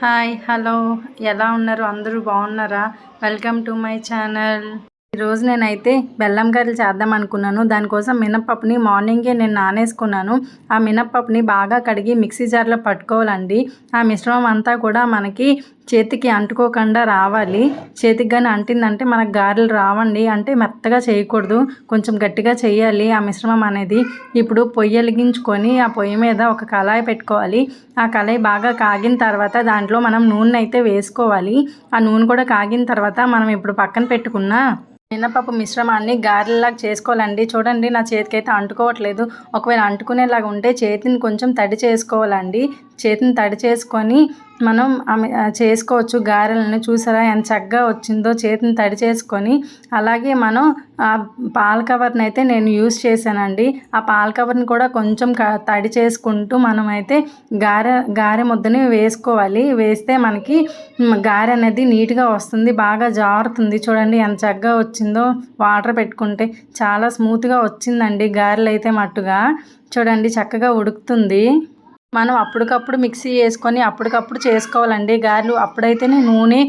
Hi hello. ఎలా ఉన్నారు? అందరూ బాగున్నారా? Welcome to my channel. ఈరోజు నేనైతే బెల్లం కర్రీ చేద్దాం అనుకున్నాను. దానికోసం మినప్పప్పుని మార్నింగే నేను నానేసుకున్నాను. ఆ మినప్పప్పుని బాగా కడిగి మిక్సీ జార్లో పట్టుకోవాలండి. ఆ మిశ్రమం అంతా కూడా మనకి చేతికి అంటుకోకుండా రావాలి. చేతికి కానీ అంటిందంటే మనకు గారెలు రావండి. అంటే మెత్తగా చేయకూడదు. కొంచెం గట్టిగా చేయాలి. ఆ మిశ్రమం అనేది ఇప్పుడు పొయ్యి వెలిగించుకొని ఆ పొయ్యి మీద ఒక కళాయి పెట్టుకోవాలి. ఆ కళాయి బాగా కాగిన తర్వాత దాంట్లో మనం నూనె అయితే వేసుకోవాలి. ఆ నూనె కూడా కాగిన తర్వాత మనం ఇప్పుడు పక్కన పెట్టుకున్న మినపప్పు మిశ్రమాన్ని గారెలాగా చేసుకోవాలండి. చూడండి నా చేతికైతే అంటుకోవట్లేదు. ఒకవేళ అంటుకునేలాగా ఉంటే చేతిని కొంచెం తడి చేసుకోవాలండి. చేతిని తడి చేసుకొని మనం చేసుకోవచ్చు గారెలను. చూసారా ఎంత చక్కగా వచ్చిందో. చేతిని తడి చేసుకొని అలాగే మనం పాల కవర్ని అయితే నేను యూస్ చేశానండి. ఆ పాల కవర్ని కూడా కొంచెం తడి చేసుకుంటూ మనం అయితే గారె గారె ముద్దని వేసుకోవాలి. వేస్తే మనకి గారె అనేది నీట్గా వస్తుంది బాగా జారుతుంది. చూడండి ఎంత చక్కగా వచ్చిందో వాటర్ పెట్టుకుంటే చాలా స్మూత్గా వచ్చిందండి గారెలు అయితే మట్టుగా. చూడండి చక్కగా ఉడుకుతుంది. మనం అప్పటికప్పుడు మిక్సీ వేసుకొని అప్పటికప్పుడు చేసుకోవాలండి. గారెలు అప్పుడైతేనే నూనె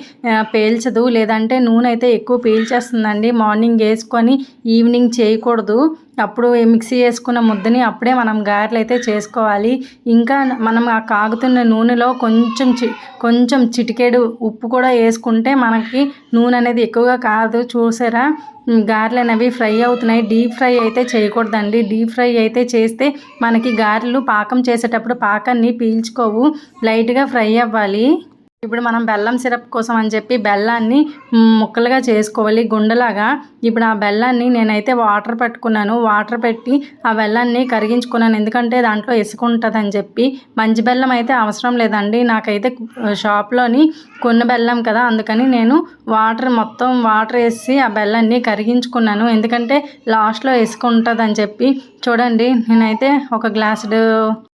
పేల్చదు. లేదంటే నూనె అయితే ఎక్కువ పీల్చేస్తుందండి. మార్నింగ్ వేసుకొని ఈవినింగ్ చేయకూడదు. అప్పుడు మిక్సీ వేసుకున్న ముద్దని అప్పుడే మనం గారెలు అయితే చేసుకోవాలి. ఇంకా మనం ఆ కాగుతున్న నూనెలో కొంచెం చి కొంచెం చిటికెడు ఉప్పు కూడా వేసుకుంటే మనకి నూనె అనేది ఎక్కువగా కాదు. చూసారా? గారెలు అనేవి ఫ్రై అవుతున్నాయి. డీప్ ఫ్రై అయితే చేయకూడదండి. డీప్ ఫ్రై అయితే చేస్తే మనకి గారెలు పాకం చేసేటప్పుడు పాకాన్ని పీల్చుకోవు. లైట్గా ఫ్రై అవ్వాలి. ఇప్పుడు మనం బెల్లం సిరప్ కోసం అని చెప్పి బెల్లాన్ని ముక్కలుగా చేసుకోవాలి గుండెలాగా. ఇప్పుడు ఆ బెల్లాన్ని నేనైతే వాటర్ పెట్టుకున్నాను. వాటర్ పెట్టి ఆ బెల్లాన్ని కరిగించుకున్నాను. ఎందుకంటే దాంట్లో ఇసుక ఉంటుందని చెప్పి మంచి బెల్లం అయితే అవసరం లేదండి. నాకైతే షాప్లోని కొన్న బెల్లం కదా అందుకని నేను వాటర్ మొత్తం వాటర్ వేసి ఆ బెల్లాన్ని కరిగించుకున్నాను. ఎందుకంటే లాస్ట్లో ఇసుక ఉంటుందని చెప్పి చూడండి నేనైతే ఒక గ్లాసుడు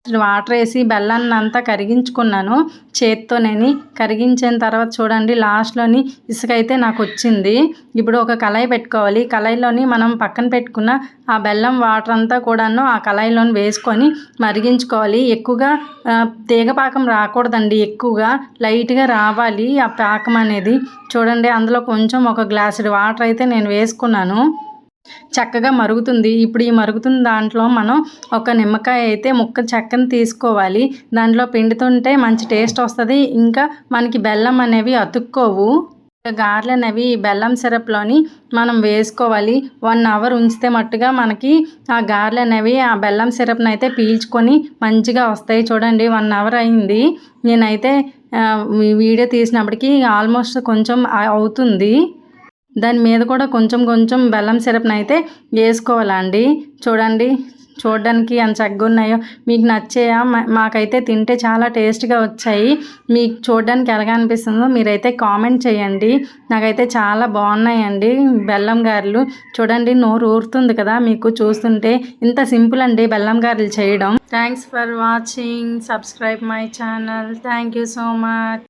వాటర్ వేసి బెల్లాన్ని అంతా కరిగించుకున్నాను. చేత్తోనేని కరిగించిన తర్వాత చూడండి లాస్ట్లోని ఇసుక అయితే నాకు వచ్చింది ఇప్పుడు ఒక కళాయి పెట్టుకోవాలి. కళాయిలోని మనం పక్కన పెట్టుకున్న ఆ బెల్లం వాటర్ అంతా కూడాను ఆ కళాయిలోని వేసుకొని మరిగించుకోవాలి. ఎక్కువగా తీగ పాకం రాకూడదండి ఎక్కువగా. లైట్గా రావాలి ఆ పాకం అనేది. చూడండి అందులో కొంచెం ఒక గ్లాసుడు వాటర్ అయితే నేను వేసుకున్నాను. చక్కగా మరుగుతుంది. ఇప్పుడు ఈ మరుగుతున్న దాంట్లో మనం ఒక నిమ్మకాయ అయితే ముక్క చెక్కని తీసుకోవాలి. దాంట్లో పిండుతుంటే మంచి టేస్ట్ వస్తుంది. ఇంకా మనకి బెల్లం అనేవి అతుక్కోవు. గార్లు అనేవి బెల్లం సిరప్లోని మనం వేసుకోవాలి. వన్ అవర్ ఉంచితే మట్టుగా మనకి ఆ గారెలు అనేవి ఆ బెల్లం సిరప్ని అయితే పీల్చుకొని మంచిగా వస్తాయి. చూడండి వన్ అవర్ అయింది. నేనైతే వీడియో తీసినప్పటికీ ఆల్మోస్ట్ కొంచెం అవుతుంది. దాని మీద కూడా కొంచెం కొంచెం బెల్లం సిరప్ని అయితే వేసుకోవాలండి. చూడండి చూడడానికి ఎంత చక్కగా ఉన్నాయో మీకు నచ్చాయా? మాకైతే తింటే చాలా టేస్ట్గా వచ్చాయి. మీకు చూడడానికి ఎలాగ అనిపిస్తుందో మీరైతే కామెంట్ చేయండి. నాకైతే చాలా బాగున్నాయండి బెల్లం గారెలు. చూడండి నోరు ఊరుతుంది కదా మీకు చూస్తుంటే. ఇంత సింపుల్ అండి బెల్లం గారెలు చేయడం. Thanks for watching. Subscribe my channel. Thank you so much.